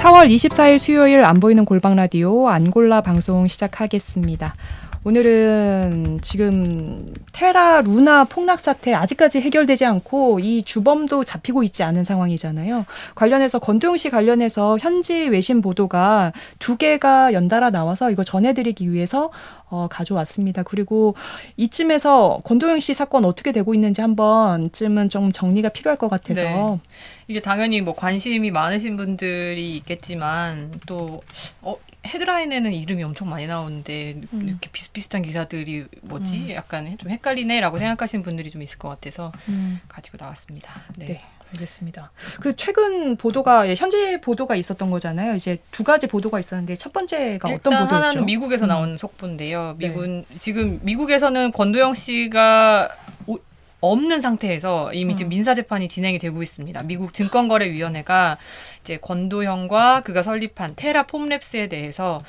4월 24일 수요일 안 보이는 골방 라디오 안골라 방송 시작하겠습니다. 오늘은 지금 테라 루나 폭락 사태 아직까지 해결되지 않고 이 주범도 잡히고 있지 않은 상황이잖아요. 관련해서 권도영 씨 관련해서 현지 외신 보도가 두 개가 연달아 나와서 이거 전해드리기 위해서 어, 가져왔습니다. 그리고 이쯤에서 권도영 씨 사건 어떻게 되고 있는지 한 번쯤은 좀 정리가 필요할 것 같아서 네. 이게 당연히 뭐 관심이 많으신 분들이 있겠지만 또 어, 헤드라인에는 이름이 엄청 많이 나오는데 음. 이렇게 비슷비슷한 기사들이 뭐지? 음. 약간 좀 헷갈리네라고 생각하시는 분들이 좀 있을 것 같아서 음. 가지고 나왔습니다. 네. 네, 알겠습니다. 그 최근 보도가 예, 현재 보도가 있었던 거잖아요. 이제 두 가지 보도가 있었는데 첫 번째가 어떤 보도였죠? 하나는 미국에서 음. 나온 속보인데요. 네. 미군 지금 미국에서는 권도영 씨가 오- 없는 상태에서 이미 지금 음. 민사 재판이 진행이 되고 있습니다. 미국 증권거래위원회가 이제 권도영과 그가 설립한 테라 폼랩스에 대해서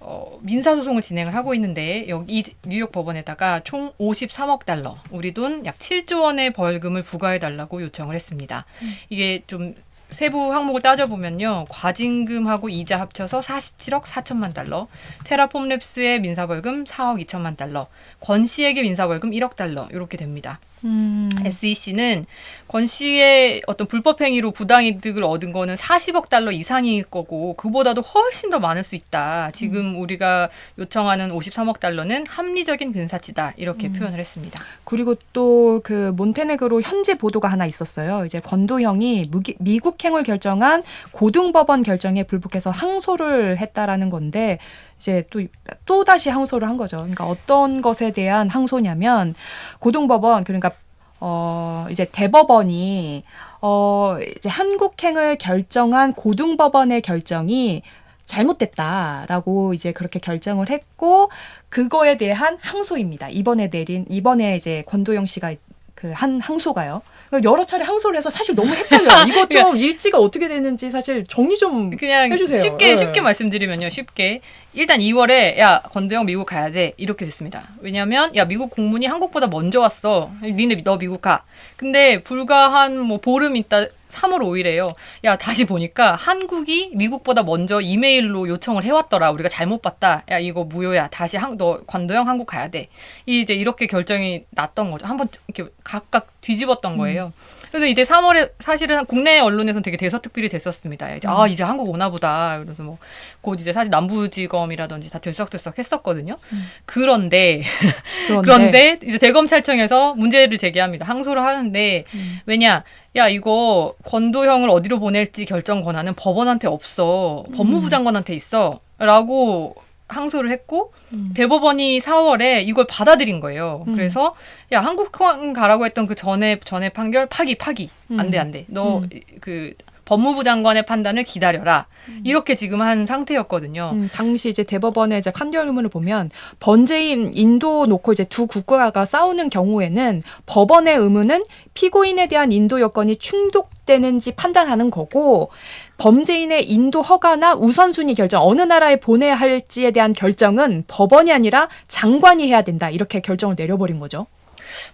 어, 민사 소송을 진행을 하고 있는데 여기 이 뉴욕 법원에다가 총 53억 달러, 우리 돈 약 7조 원의 벌금을 부과해 달라고 요청을 했습니다. 음. 이게 좀 세부 항목을 따져보면요. 과징금하고 이자 합쳐서 47억 4천만 달러, 테라폼랩스의 민사벌금 4억 2천만 달러, 권 씨에게 민사벌금 1억 달러 이렇게 됩니다. 음. SEC는 권 씨의 어떤 불법 행위로 부당이득을 얻은 거는 40억 달러 이상일 거고 그보다도 훨씬 더 많을 수 있다. 지금 우리가 요청하는 53억 달러는 합리적인 근사치다 이렇게 음. 표현을 했습니다. 그리고 또 그 몬테네그로 현재 보도가 하나 있었어요. 이제 권도형이 무기, 미국행을 결정한 고등법원 결정에 불복해서 항소를 했다라는 건데 이제 또 또 다시 항소를 한 거죠. 그러니까 어떤 것에 대한 항소냐면 고등법원 그러니까 어 이제 대법원이 어 이제 한국행을 결정한 고등법원의 결정이 잘못됐다라고 이제 그렇게 결정을 했고 그거에 대한 항소입니다. 이번에 내린 이번에 이제 권도영 씨가 그 한 항소가요. 그러니까 여러 차례 항소를 해서 사실 너무 헷갈려요. 이거 좀 일지가 어떻게 되는지 사실 정리 좀 그냥 해주세요. 쉽게 예. 쉽게 말씀드리면요. 쉽게 일단 2월에 야 권도영 미국 가야 돼 이렇게 됐습니다. 왜냐하면 야 미국 공문이 한국보다 먼저 왔어. 니네 너 미국 가. 근데 불과 한 뭐 보름 있다 3월 5일에요. 야 다시 보니까 한국이 미국보다 먼저 이메일로 요청을 해왔더라. 우리가 잘못 봤다. 야 이거 무효야. 다시 한, 너 관도영 한국 가야 돼. 이제 이렇게 결정이 났던 거죠. 한번 이렇게 각각 뒤집었던 거예요. 그래서 이제 3월에 사실은 국내 언론에서는 되게 대서특필이 됐었습니다. 이제 아 이제 한국 오나 보다. 그래서 뭐 곧 이제 사실 남부지검이라든지 다 들썩들썩 했었거든요. 음. 그런데 그런데, 그런데 이제 대검찰청에서 문제를 제기합니다. 항소를 하는데 음. 왜냐? 야 이거 권도형을 어디로 보낼지 결정 권한은 법원한테 없어. 법무부 음. 장관한테 있어.라고 항소를 했고 음. 대법원이 4월에 이걸 받아들인 거예요. 음. 그래서 야 한국항 가라고 했던 그 전에 전에 판결 파기 파기 음. 안돼 안 돼. 너 음. 그 법무부 장관의 판단을 기다려라. 음. 이렇게 지금 한 상태였거든요. 음, 당시 이제 대법원의 이제 판결 문을 보면 번제인 인도 놓고 이제 두 국가가 싸우는 경우에는 법원의 의무는 피고인에 대한 인도 여건이 충족되는지 판단하는 거고 범죄인의 인도 허가나 우선순위 결정 어느 나라에 보내야 할지에 대한 결정은 법원이 아니라 장관이 해야 된다 이렇게 결정을 내려버린 거죠.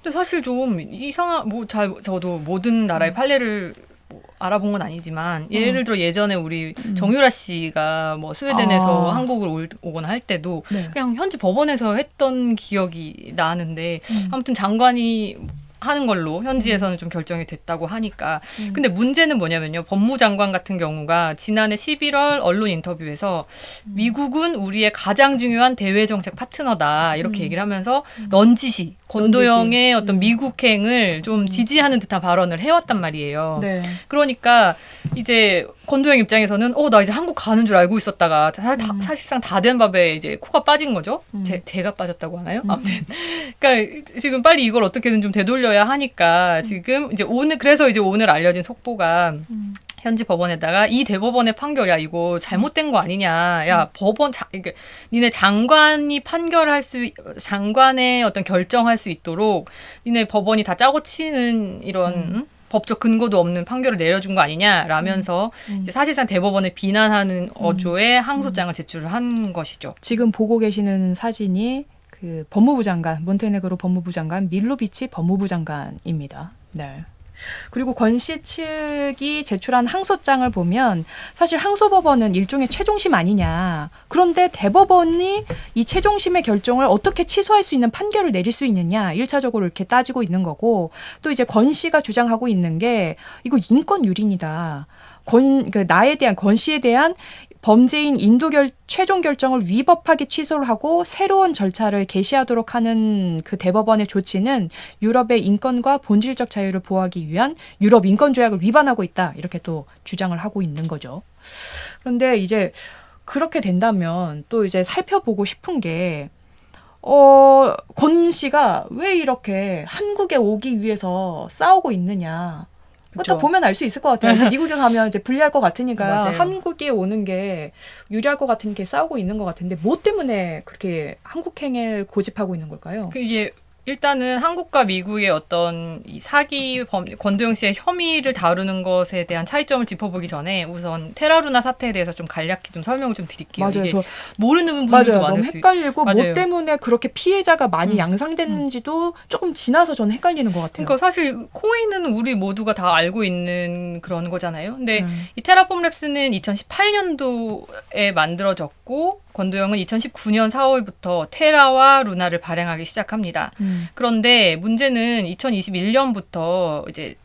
근데 사실 좀 이상한 뭐 잘 저도 모든 음. 나라의 판례를 뭐 알아본 건 아니지만 예를 들어 예전에 우리 정유라 씨가 뭐 스웨덴에서 아. 한국을 올- 오거나 할 때도 네. 그냥 현지 법원에서 했던 기억이 나는데 음. 아무튼 장관이 하는 걸로 현지에서는 좀 결정이 됐다고 하니까 음. 근데 문제는 뭐냐면요 법무장관 같은 경우가 지난해 11월 언론 인터뷰에서 음. 미국은 우리의 가장 중요한 대외 정책 파트너다 이렇게 음. 얘기를 하면서 넌지시 권도영의 어떤 음. 미국행을 좀 지지하는 듯한 발언을 해왔단 말이에요. 네. 그러니까 이제 권도영 입장에서는 어 나 이제 한국 가는 줄 알고 있었다가 사, 다- 음. 사실상 다 된 밥에 이제 코가 빠진 거죠. 음. 제, 제가 빠졌다고 하나요? 음. 아무튼 그러니까 지금 빨리 이걸 어떻게든 좀 되돌려야 하니까 지금 이제 오늘 그래서 이제 오늘 알려진 속보가 음. 현지 법원에다가 이 대법원의 판결 야 이거 잘못된 거 아니냐 야 법원 자, 이게 니네 장관이 판결할 수 장관의 어떤 결정할 수 있도록 니네 법원이 다 짜고 치는 이런 음. 음? 법적 근거도 없는 판결을 내려준 거 아니냐라면서 음. 이제 사실상 대법원을 비난하는 어조의 항소장을 제출을 한 것이죠. 지금 보고 계시는 사진이 그 법무부 장관 몬테네그로 법무부 장관 밀로비치 법무부 장관입니다. 네. 그리고 권 씨 측이 제출한 항소장을 보면 사실 항소법원은 일종의 최종심 아니냐. 그런데 대법원이 이 최종심의 결정을 어떻게 취소할 수 있는 판결을 내릴 수 있느냐. 일차적으로 이렇게 따지고 있는 거고 또 이제 권 씨가 주장하고 있는 게 이거 인권 유린이다. 권, 그 나에 대한 권 씨에 대한 범죄인 인도 결, 최종 결정을 위법하게 취소를 하고 새로운 절차를 개시하도록 하는 그 대법원의 조치는 유럽의 인권과 본질적 자유를 보호하기 위한 유럽 인권 조약을 위반하고 있다. 이렇게 또 주장을 하고 있는 거죠. 그런데 이제 그렇게 된다면 또 이제 살펴보고 싶은 게 어, 권 씨가 왜 이렇게 한국에 오기 위해서 싸우고 있느냐. 그것도. 보면 알 수 있을 것 같아요. 미국에 가면 이제 불리할 것 같으니까 맞아요. 한국에 오는 게 유리할 것 같으니까 싸우고 있는 것 같은데 뭐 때문에 그렇게 한국행을 고집하고 있는 걸까요? 그 이게 일단은 한국과 미국의 어떤 이 사기 범 권도영 씨의 혐의를 다루는 것에 대한 차이점을 짚어보기 전에 우선 테라루나 사태에 대해서 좀 간략히 좀 설명을 좀 드릴게요. 맞아요. 저 모르는 분들도 맞아요. 많을 너무 수 있- 헷갈리고 뭐. 때문에 그렇게 피해자가 많이 음. 양상됐는지도 조금 지나서 저는 헷갈리는 것 같아요. 그러니까 사실 코인은 우리 모두가 다 알고 있는 그런 거잖아요. 근데 음. 이 테라폼 랩스는 2018년도에 만들어졌고 권도영은 2019년 4월부터 테라와 루나를 발행하기 시작합니다. 음. 그런데 문제는 2021년부터 이제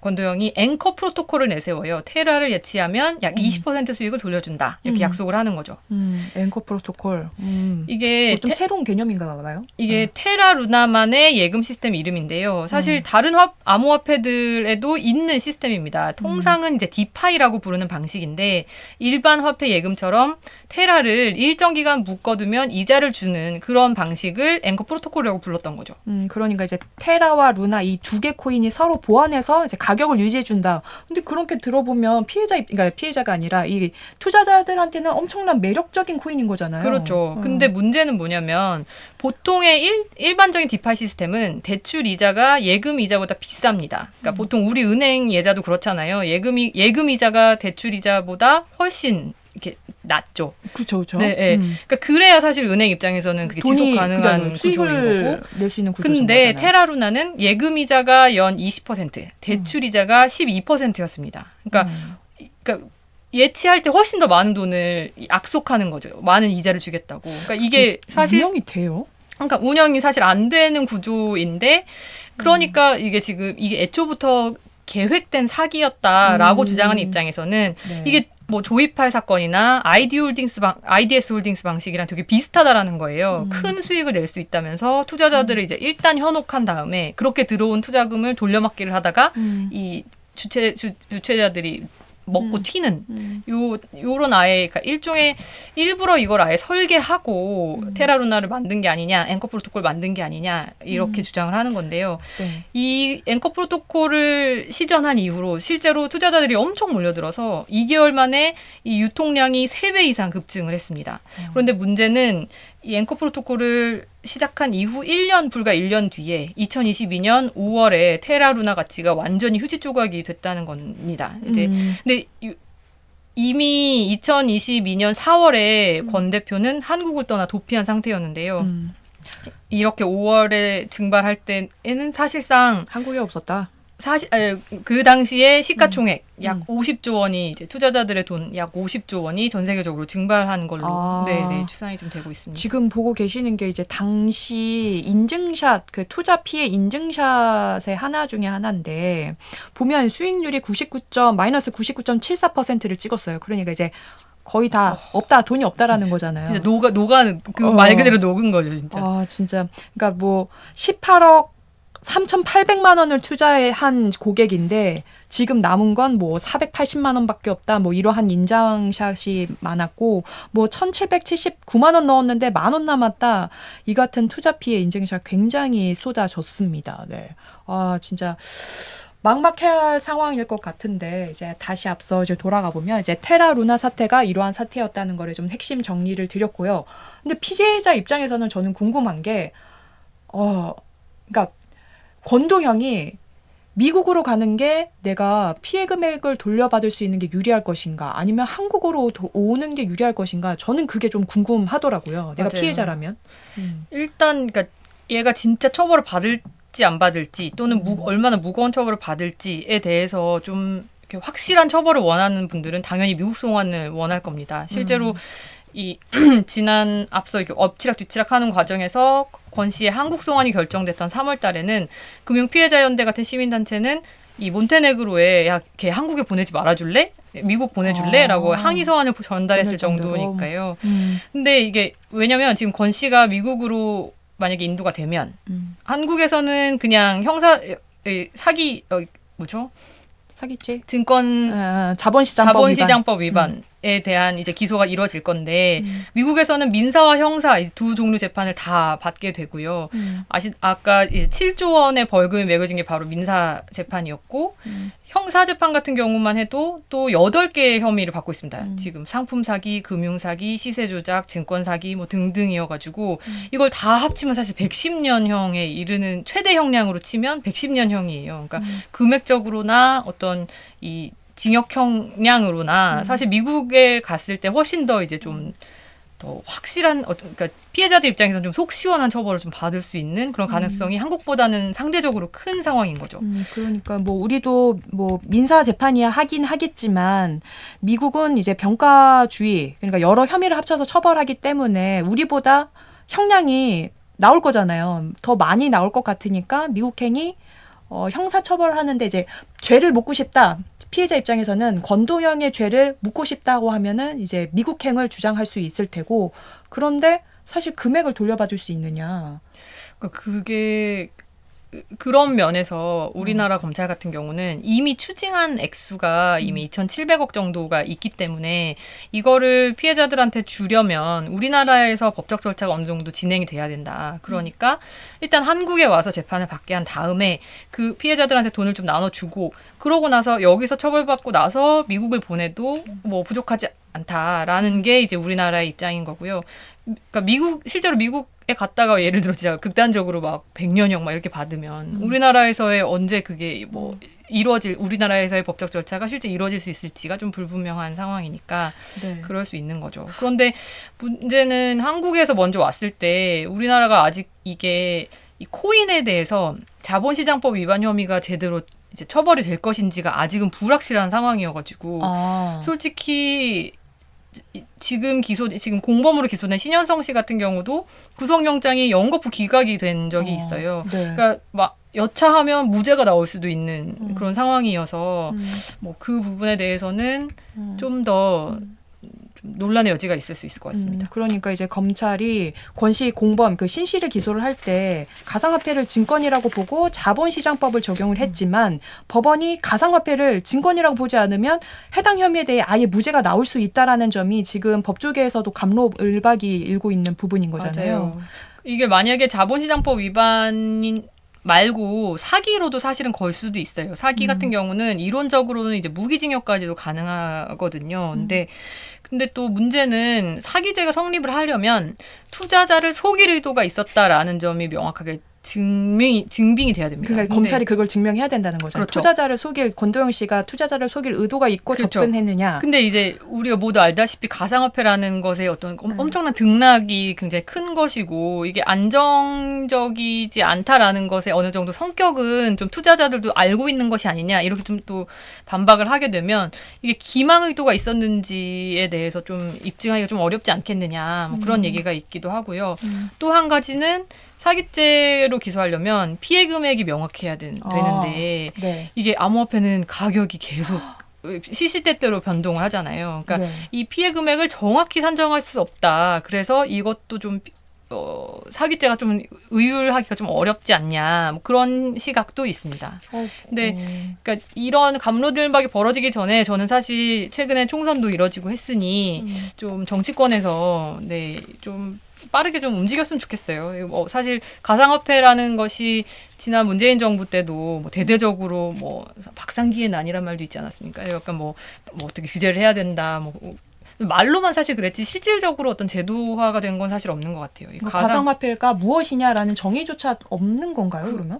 권도영이 앵커 프로토콜을 내세워요. 테라를 예치하면 약 음. 20% 수익을 돌려준다. 이렇게 음. 약속을 하는 거죠. 음, 앵커 프로토콜. 음. 이게 뭐 좀 테- 새로운 개념인가 봐요. 이게 테라 루나만의 예금 시스템 이름인데요. 사실 음. 다른 화, 암호화폐들에도 있는 시스템입니다. 통상은 이제 디파이라고 부르는 방식인데 일반 화폐 예금처럼 테라를 일정 기간 묶어두면 이자를 주는 그런 방식을 앵커 프로토콜이라고 불렀던 거죠. 음, 그러니까 이제 테라와 루나 이 두 개 코인이 서로 보완해서 이제 가 격을 유지해 준다. 근데 그렇게 들어보면 피해자 입- 그러니까 피해자가 아니라 이 투자자들한테는 엄청난 매력적인 코인인 거잖아요. 그렇죠. 음. 근데 문제는 뭐냐면 보통의 일, 일반적인 디파이 시스템은 대출 이자가 예금 이자보다 비쌉니다. 그러니까 음. 보통 우리 은행 예자도 그렇잖아요. 예금이 예금 이자가 대출 이자보다 훨씬 이렇게 낮죠. 그렇죠, 그렇죠. 네, 네. 음. 그러니까 그래야 사실 은행 입장에서는 그게 지속 가능한 구조인 수익을 거고. 낼 수 있는 구조인 근데. 테라루나는 예금 이자가 연 20%, 대출 이자가 12%였습니다. 그러니까 음. 그러니까 예치할 때 훨씬 더 많은 돈을 약속하는 거죠. 많은 이자를 주겠다고. 그러니까 이게 사실 운영이 돼요? 그러니까 운영이 사실 안 되는 구조인데 그러니까 음. 이게 지금 이게 애초부터 계획된 사기였다라고 음. 주장하는 입장에서는 네. 이게 뭐 조이팔 사건이나 아이디 홀딩스 방 IDS 홀딩스 방식이랑 되게 비슷하다라는 거예요. 음. 큰 수익을 낼 수 있다면서 투자자들을 이제 일단 현혹한 다음에 그렇게 들어온 투자금을 돌려막기를 하다가 음. 이 주체 주, 주체자들이 먹고 음. 튀는 음. 요 요런 아예 그러니까 일종의 일부러 이걸 아예 설계하고 음. 테라루나를 만든 게 아니냐 앵커 프로토콜 만든 게 아니냐 이렇게 음. 주장을 하는 건데요. 네. 이 앵커 프로토콜을 시전한 이후로 실제로 투자자들이 엄청 몰려들어서 2개월 만에 이 유통량이 3배 이상 급증을 했습니다. 음. 그런데 문제는 이 앵커 프로토콜을 시작한 이후 1년 불과 1년 뒤에 2022년 5월에 테라루나 가치가 완전히 휴지 조각이 됐다는 겁니다. 이제 음. 근데 유- 이미 2022년 4월에 음. 권 대표는 한국을 떠나 도피한 상태였는데요. 음. 이렇게 5월에 증발할 때에는 사실상 한국에 없었다. 사실 에, 그 당시에 시가총액 음. 약 50조 원이 이제 투자자들의 돈 약 50조 원이 전 세계적으로 증발한 걸로 아. 네, 네, 추산이 좀 되고 있습니다. 지금 보고 계시는 게 이제 당시 인증샷 그 투자 피해 인증샷의 하나 중에 하나인데 보면 수익률이 99점 마이너스 99.74%를 찍었어요. 그러니까 이제 거의 다 없다 돈이 없다라는 거잖아요. 진짜 녹아 녹아는 그 어. 말 그대로 녹은 거죠, 진짜. 아 진짜 그러니까 뭐 18억 3,800만 원을 투자한 고객인데 지금 남은 건뭐 480만 원밖에 없다. 뭐 이러한 인장샷이 많았고 뭐 1,779만 원 넣었는데 만 원 남았다. 이 같은 투자 피해 인증샷 굉장히 쏟아졌습니다. 네. 아 진짜 막막해야 할 상황일 것 같은데 이제 다시 앞서 이제 돌아가 보면 이제 테라 루나 사태가 이러한 사태였다는 거를 좀 핵심 정리를 드렸고요. 근데 피해자 입장에서는 저는 궁금한 게 어, 그러니까 권도형이 미국으로 가는 게 내가 피해 금액을 돌려받을 수 있는 게 유리할 것인가 아니면 한국으로 도- 오는 게 유리할 것인가 저는 그게 좀 궁금하더라고요. 내가 맞아요. 피해자라면. 음. 일단 그러니까 얘가 진짜 처벌을 받을 받을지 안 받을지 또는 무, 얼마나 무거운 처벌을 받을지에 대해서 좀 확실한 처벌을 원하는 분들은 당연히 미국 송환을 원할 겁니다. 실제로 이 지난 앞서 이렇게 엎치락 뒤치락 하는 과정에서 권 씨의 한국 송환이 결정됐던 3월 달에는 금융 피해자 연대 같은 시민 단체는 이 몬테네그로에 야, 걔 한국에 보내지 말아줄래? 미국 보내줄래?라고 아. 항의 서한을 전달했을. 정도니까요. 음, 근데 이게 왜냐면 지금 권 씨가 미국으로 만약에 인도가 되면 음. 한국에서는 그냥 형사 에, 사기 어, 뭐죠? 사기죄. 증권 아, 자본시장법 위반. 자본시장법 위반 에 대한 이제 기소가 이루어질 건데 음. 미국에서는 민사와 형사 이 두 종류 재판을 다 받게 되고요. 음. 아시 아까 이제 7조 원의 벌금이 매겨진 게 바로 민사 재판이었고 음. 형사 재판 같은 경우만 해도 또 8개의 혐의를 받고 있습니다. 음. 지금 상품 사기, 금융 사기, 시세 조작, 증권 사기 뭐 등등이어 가지고 음. 이걸 다 합치면 사실 110년형에 이르는 최대 형량으로 치면 110년형이에요. 그러니까 음. 금액적으로나 어떤 이 징역 형량으로나 음. 사실 미국에 갔을 때 훨씬 더 이제 좀 더 확실한 어떤 그러니까 피해자들 입장에서는 좀 속 시원한 처벌을 좀 받을 수 있는 그런 가능성이 한국보다는 상대적으로 큰 상황인 거죠. 음, 그러니까 뭐 우리도 뭐 민사 재판이야 하긴 하겠지만 미국은 이제 병가주의 그러니까 여러 혐의를 합쳐서 처벌하기 때문에 우리보다 형량이 나올 거잖아요. 더 많이 나올 것 같으니까 미국행이 어, 형사 처벌하는데 이제 죄를 묻고 싶다. 피해자 입장에서는 권도형의 죄를 묻고 싶다고 하면은 이제 미국행을 주장할 수 있을 테고 그런데 사실 금액을 돌려봐 줄수 있느냐. 그러니까 그게 그- 그런 면에서 우리나라 검찰 같은 경우는 이미 추징한 액수가 이미 2,700억 정도가 있기 때문에 이거를 피해자들한테 주려면 우리나라에서 법적 절차가 어느 정도 진행이 돼야 된다. 그러니까 일단 한국에 와서 재판을 받게 한 다음에 그 피해자들한테 돈을 좀 나눠주고 그러고 나서 여기서 처벌받고 나서 미국을 보내도 뭐 부족하지 않다라는 게 이제 우리나라의 입장인 거고요. 그러니까 미국 실제로 미국에 갔다가 예를 들어 진짜 극단적으로 막 100년형 막 이렇게 받으면 음. 우리나라에서의 언제 그게 뭐 이루어질 우리나라에서의 법적 절차가 실제 이루어질 수 있을지가 좀 불분명한 상황이니까 네. 그럴 수 있는 거죠. 그런데 문제는 한국에서 먼저 왔을 때 우리나라가 아직 이게 이 코인에 대해서 자본시장법 위반 혐의가 제대로 이제 처벌이 될 것인지가 아직은 불확실한 상황이어가지고 아. 솔직히 이- 지금 기소 지금 공범으로 기소된 신현성 씨 같은 경우도 구속영장이 영거푸 기각이 된 적이 어, 있어요. 네. 그러니까 막 여차하면 무죄가 나올 수도 있는 음. 그런 상황이어서 음, 뭐그 부분에 대해서는 음. 좀더 논란의 여지가 있을 수 있을 것 같습니다. 음, 그러니까 이제 검찰이 권씨 공범 그 신 씨를 기소를 할 때 가상화폐를 증권이라고 보고 자본시장법을 적용을 했지만 법원이 가상화폐를 증권이라고 보지 않으면 해당 혐의에 대해 아예 무죄가 나올 수 있다라는 점이 지금 법조계에서도 감로을박이 일고 있는 부분인 거잖아요. 맞아요. 이게 만약에 자본시장법 위반인 말고 사기로도 사실은 걸 수도 있어요. 사기 음. 같은 경우는 이론적으로는 이제 무기징역까지도 가능하거든요. 음. 근데 근데 또 문제는 사기죄가 성립을 하려면 투자자를 속일 의도가 있었다라는 점이 명확하게 증명이 증빙이 돼야 됩니다. 그러니까 근데 검찰이 그걸 증명해야 된다는 거잖아요. 그렇죠. 투자자를 속일 권도영 씨가 투자자를 속일 의도가 있고 그렇죠. 접근했느냐. 근데 이제 우리가 모두 알다시피 가상화폐라는 것에 어떤 엄- 음. 엄청난 등락이 굉장히 큰 것이고 이게 안정적이지 않다라는 것에 어느 정도 성격은 좀 투자자들도 알고 있는 것이 아니냐 이렇게 좀 또 반박을 하게 되면 이게 기망 의도가 있었는지에 대해서 좀 입증하기가 좀 어렵지 않겠느냐 뭐 그런 음. 얘기가 있기도 하고요. 음. 또한 가지는 사기죄로 기소하려면 피해 금액이 명확해야 된- 아. 되는데 네. 이게 암호화폐는 가격이 계속 시시때때로 변동을 하잖아요. 그러니까 네. 이 피해 금액을 정확히 산정할 수 없다. 그래서 이것도 좀 어, 사기죄가 좀 의율하기가 좀 어렵지 않냐. 뭐 그런 시각도 있습니다. 어, 근데 어. 그러니까 이런 감로들박이 벌어지기 전에 저는 사실 최근에 총선도 이뤄지고 했으니 음. 좀 정치권에서 네, 좀 빠르게 좀 움직였으면 좋겠어요. 뭐 사실 가상화폐라는 것이 지난 문재인 정부 때도 뭐 대대적으로 뭐 박상기의 난이란 말도 있지 않았습니까? 약간 뭐, 뭐 어떻게 규제를 해야 된다. 뭐 말로만 사실 그랬지 실질적으로 어떤 제도화가 된 건 사실 없는 것 같아요. 이뭐 가상, 가상 화폐가 무엇이냐라는 정의조차 없는 건가요, 그러면?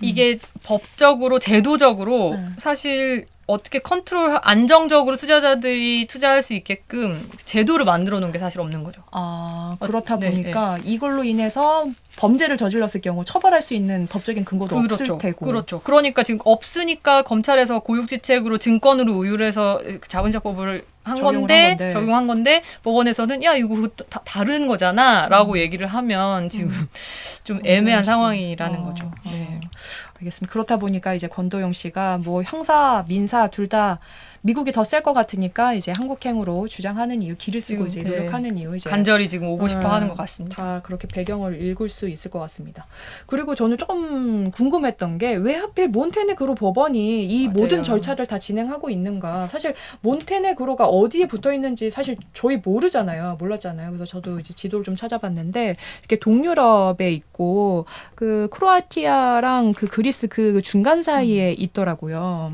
이게 법적으로 제도적으로 음. 사실 어떻게 컨트롤 안정적으로 투자자들이 투자할 수 있게끔 제도를 만들어 놓은 게 사실 없는 거죠. 아 어, 그렇다 네, 보니까 이걸로 인해서 범죄를 저질렀을 경우 처벌할 수 있는 법적인 근거도 없을 테고. 그렇죠. 그러니까 지금 없으니까 검찰에서 고육지책으로 증권으로 우유해서 자본시장법을 한 건데, 한 건데. 적용한 건데 법원에서는 야 이거 다 다른 거잖아라고 얘기를 하면 지금 음. 좀 애매한 씨. 상황이라는 어, 거죠. 어. 네. 알겠습니다. 그렇다 보니까 이제 권도영 씨가 뭐 형사, 민사 둘다 미국이 더 셀 것 같으니까 이제 한국행으로 주장하는 이유, 길을 쓰고 이제 네. 노력하는 이유 이제 간절히 지금 오고 싶어 음, 하는 것 같습니다. 다 그렇게 배경을 읽을 수 있을 것 같습니다. 그리고 저는 조금 궁금했던 게 왜 하필 몬테네그로 법원이 이 맞아요. 모든 절차를 다 진행하고 있는가? 사실 몬테네그로가 어디에 붙어 있는지 사실 저희 모르잖아요. 몰랐잖아요. 그래서 저도 이제 지도를 좀 찾아봤는데 이렇게 동유럽에 있고 그 크로아티아랑 그 그리스 그 중간 사이에 음. 있더라고요.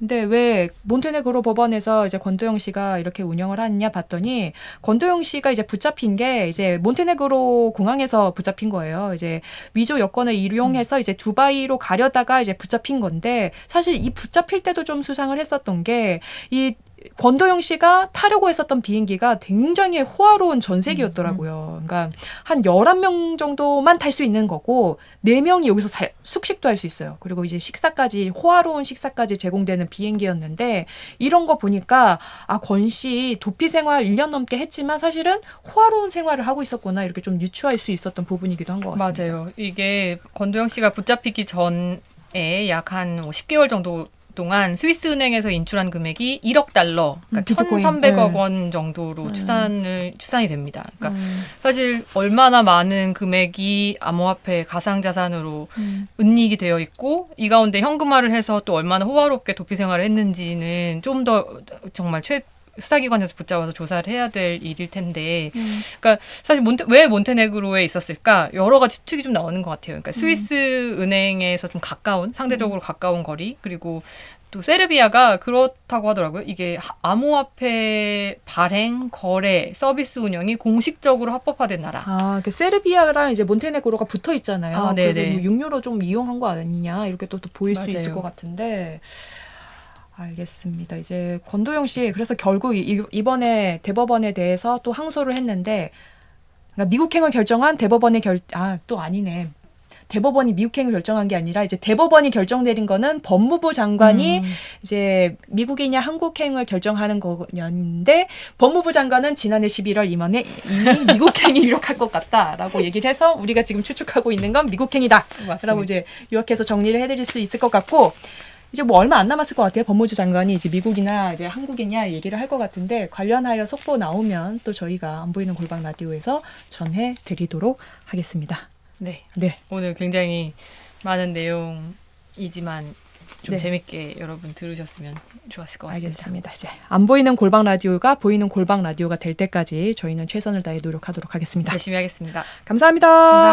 근데 왜 몬테네그로 법원에서 이제 권도영 씨가 이렇게 운영을 하느냐 봤더니 권도영 씨가 이제 붙잡힌 게 이제 몬테네그로 공항에서 붙잡힌 거예요. 이제 위조 여권을 이용해서 이제 두바이로 가려다가 이제 붙잡힌 건데 사실 이 붙잡힐 때도 좀 수상을 했었던 게 이 권도영 씨가 타려고 했었던 비행기가 굉장히 호화로운 전세기였더라고요. 그러니까 한 11명 정도만 탈 수 있는 거고 4명이 여기서 잘 숙식도 할 수 있어요. 그리고 이제 식사까지 호화로운 식사까지 제공되는 비행기였는데 이런 거 보니까 아, 권 씨 도피 생활 1년 넘게 했지만 사실은 호화로운 생활을 하고 있었구나 이렇게 좀 유추할 수 있었던 부분이기도 한 것 같습니다. 맞아요. 이게 권도영 씨가 붙잡히기 전에 약 한 10개월 정도 동안 스위스 은행에서 인출한 금액이 1억 달러, 음, 그러니까 비트코인. 1,300억 네. 원 정도로 음. 추산을 추산이 됩니다. 그러니까 음, 사실 얼마나 많은 금액이 암호화폐 가상 자산으로 음. 은닉이 되어 있고 이 가운데 현금화를 해서 또 얼마나 호화롭게 도피 생활을 했는지는 좀 더 정말 최 수사기관에서 붙잡아서 조사를 해야 될 일일 텐데 음. 사실 몬테, 왜 몬테네그로에 있었을까 여러 가지 추측이 좀 나오는 것 같아요. 그러니까 스위스 은행에서 좀 가까운 상대적으로 가까운 거리 그리고 또 세르비아가 그렇다고 하더라고요. 이게 하- 암호화폐 발행, 거래, 서비스 운영이 공식적으로 합법화된 나라. 아, 그 세르비아랑 이제 몬테네그로가 붙어 있잖아요. 아, 그래서. 뭐 육유로 좀 이용한 거 아니냐 이렇게 또, 또 보일 수 맞아요. 있을 것 같은데 알겠습니다. 이제 권도영 씨 그래서 결국 이, 이번에 대법원에 대해서 또 항소를 했는데 그러니까 미국행을 결정한 대법원의 결 아 또 아니네. 대법원이 미국행을 결정한 게 아니라 이제 대법원이 결정 내린 거는 법무부 장관이 음. 이제 미국이냐 한국행을 결정하는 거였는데 법무부 장관은 지난해 11월 이만에 이미 미국행이 유력할 것 같다라고 얘기를 해서 우리가 지금 추측하고 있는 건 미국행이다. 맞습니다. 라고 이제 요약해서 정리를 해드릴 수 있을 것 같고 이제 뭐 얼마 안 남았을 것 같아요. 법무부 장관이 이제 미국이나 이제 한국이냐 얘기를 할 것 같은데 관련하여 속보 나오면 또 저희가 안 보이는 골방 라디오에서 전해 드리도록 하겠습니다. 네. 네. 오늘 굉장히 많은 내용이지만 좀 네. 재밌게 여러분 들으셨으면 좋았을 것 같습니다. 알겠습니다. 이제 안 보이는 골방 라디오가 보이는 골방 라디오가 될 때까지 저희는 최선을 다해 노력하도록 하겠습니다. 열심히 하겠습니다. 감사합니다. 감사합니다.